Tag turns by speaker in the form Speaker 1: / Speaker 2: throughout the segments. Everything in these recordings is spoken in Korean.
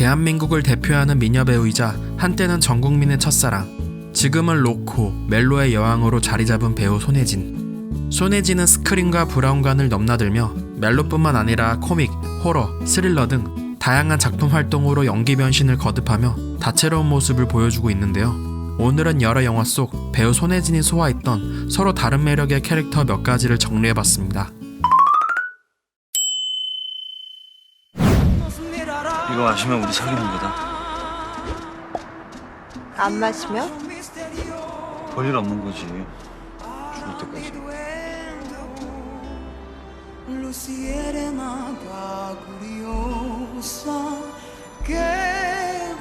Speaker 1: 대한민국을 대표하는 미녀 배우이자 한때는 전 국민의 첫사랑, 지금은 로코, 멜로의 여왕으로 자리 잡은 배우 손예진. 손예진은 스크린과 브라운관을 넘나들며 멜로뿐만 아니라 코믹, 호러, 스릴러 등 다양한 작품 활동으로 연기 변신을 거듭하며 다채로운 모습을 보여주고 있는데요. 오늘은 여러 영화 속 배우 손예진이 소화했던 서로 다른 매력의 캐릭터 몇 가지를 정리해봤습니다.
Speaker 2: 이거 마시면 우리 사귀는 거다.
Speaker 3: 안 마시면?
Speaker 2: 볼일 없는 거지. 죽을 때까지.
Speaker 4: lo sirena curiosa que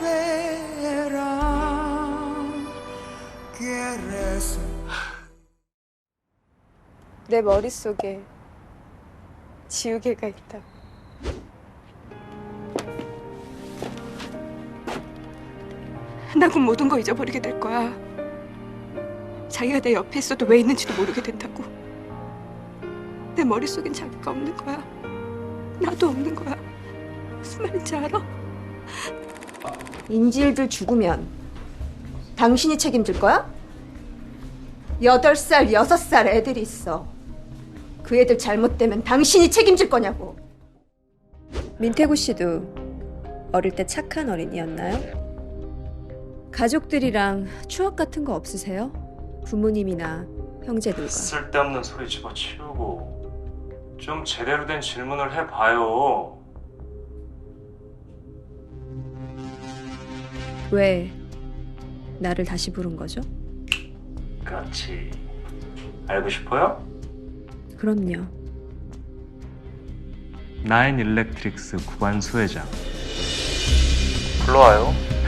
Speaker 4: verá quieres
Speaker 3: 내 머릿속에 지우개가 있다.
Speaker 5: 나 곧 모든 거 잊어버리게 될 거야. 자기가 내 옆에 있어도 왜 있는지도 모르게 된다고. 내 머릿속엔 자기가 없는 거야. 나도 없는 거야. 무슨 말인지 알아?
Speaker 3: 인질들 죽으면 당신이 책임질 거야? 여덟 살, 여섯 살 애들이 있어. 그 애들 잘못되면 당신이 책임질 거냐고.
Speaker 6: 민태구 씨도 어릴 때 착한 어린이였나요? 가족들이랑 추억 같은 거 없으세요? 부모님이나 형제들과
Speaker 7: 쓸데없는 소리 집어치우고 좀 제대로 된 질문을 해봐요.
Speaker 6: 왜 나를 다시 부른 거죠?
Speaker 7: 그렇지. 알고 싶어요?
Speaker 6: 그럼요.
Speaker 7: 나인 일렉트릭스 구반수 회장. 불러와요.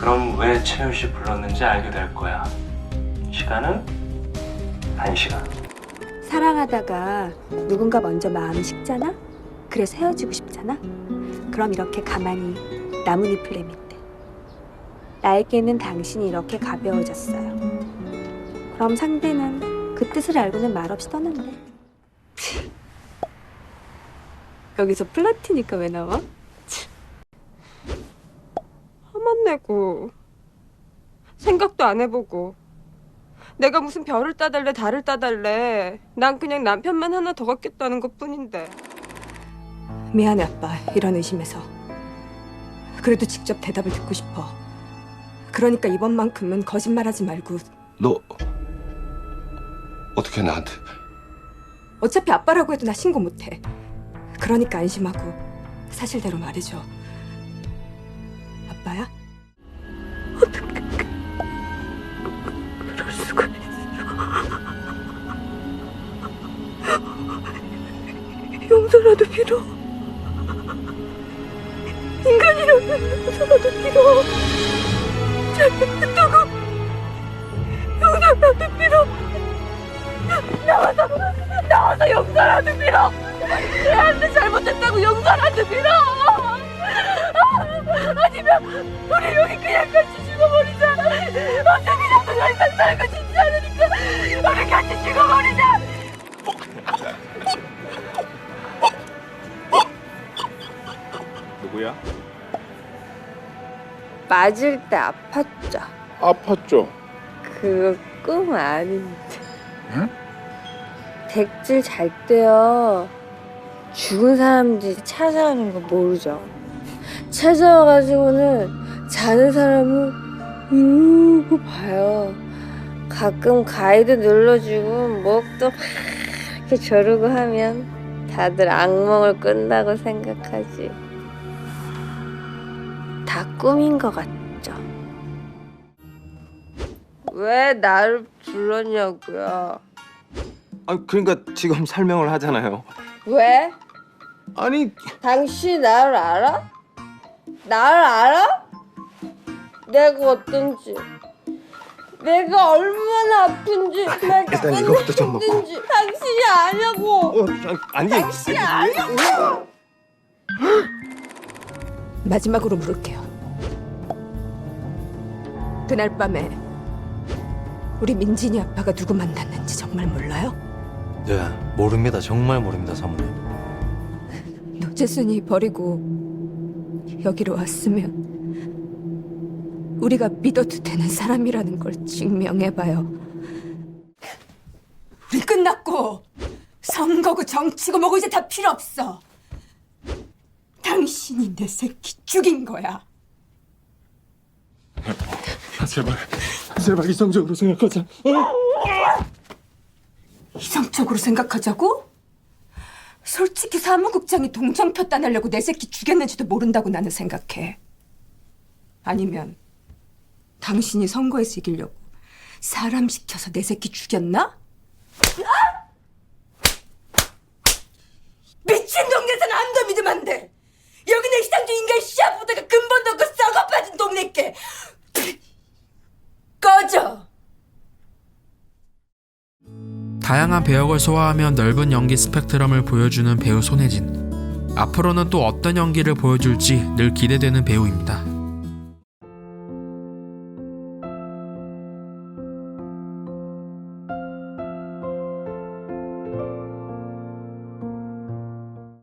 Speaker 7: 그럼 왜 채윤 씨 불렀는지 알게 될 거야. 시간은 한 시간.
Speaker 6: 사랑하다가 누군가 먼저 마음이 식잖아? 그래서 헤어지고 싶잖아? 그럼 이렇게 가만히 나뭇잎을 내밀대. 나에게는 당신이 이렇게 가벼워졌어요. 그럼 상대는 그 뜻을 알고는 말없이 떠난대. 여기서 플라티니까 왜 나와?
Speaker 5: 화만 내고 생각도 안 해보고 내가 무슨 별을 따달래 달을 따달래 난 그냥 남편만 하나 더 갖겠다는 것뿐인데
Speaker 3: 미안해 아빠 이런 의심해서. 그래도 직접 대답을 듣고 싶어. 그러니까 이번만큼은 거짓말하지 말고
Speaker 8: 너 어떻게 나한테
Speaker 3: 어차피 아빠라고 해도 나 신고 못해. 그러니까 안심하고 사실대로 말해줘. 아빠야?
Speaker 5: 용서라도 빌어. 인간이라면 용서라도 빌어. 잘못했다고. 용서라도 빌어. 나와서 나와서 용서라도 빌어. 내한테 잘못했다고 용서라도 빌어
Speaker 9: 누구야?
Speaker 10: 맞을 때 아팠죠.
Speaker 9: 아팠죠.
Speaker 10: 그거 꿈 아닌데. 백질 잘 때요. 죽은 사람들이 찾아오는 거 모르죠. 찾아와가지고는 자는 사람을 이러고 봐요. 가끔 가이드 눌러주고 목도 막 이렇게 저르고 하면 다들 악몽을 꾼다고 생각하지. 다 꿈인 것 같죠. 왜 나를 불렀냐고요?
Speaker 2: 아 그러니까 지금 설명을 하잖아요.
Speaker 10: 왜?
Speaker 2: 아니
Speaker 10: 당신 나를 알아? 나를 알아? 내가 어떤지 내가 얼마나 아픈지 내가
Speaker 2: 일단 이거부터 좀 먹고.
Speaker 10: 힘든지 당신이 아냐고
Speaker 2: 어 아니
Speaker 10: 당신이 아냐고
Speaker 3: 마지막으로 물을게요. 그날 밤에 우리 민진이 아빠가 누구 만났는지 정말 몰라요?
Speaker 2: 네 모릅니다 정말 모릅니다 사모님.
Speaker 3: 노재순이 버리고 여기로 왔으면 우리가 믿어도 되는 사람이라는 걸 증명해봐요. 우리 끝났고 선거고 정치고 뭐고 이제 다 필요 없어. 당신이 내 새끼 죽인 거야.
Speaker 2: 제발, 제발 이성적으로 생각하자.
Speaker 3: 이성적으로 생각하자고? 솔직히 사무국장이 동정표 따내려고 내 새끼 죽였는지도 모른다고 나는 생각해. 아니면 당신이 선거에서 이기려고 사람 시켜서 내 새끼 죽였나? 아! 미친 동네에서는 아무도 믿으면 안 돼! 여기는 시장주 인간 씨앗보다가 근본도 없고 썩어 빠진 동네께! 꺼져!
Speaker 1: 다양한 배역을 소화하며 넓은 연기 스펙트럼을 보여주는 배우 손혜진. 앞으로는 또 어떤 연기를 보여줄지 늘 기대되는 배우입니다.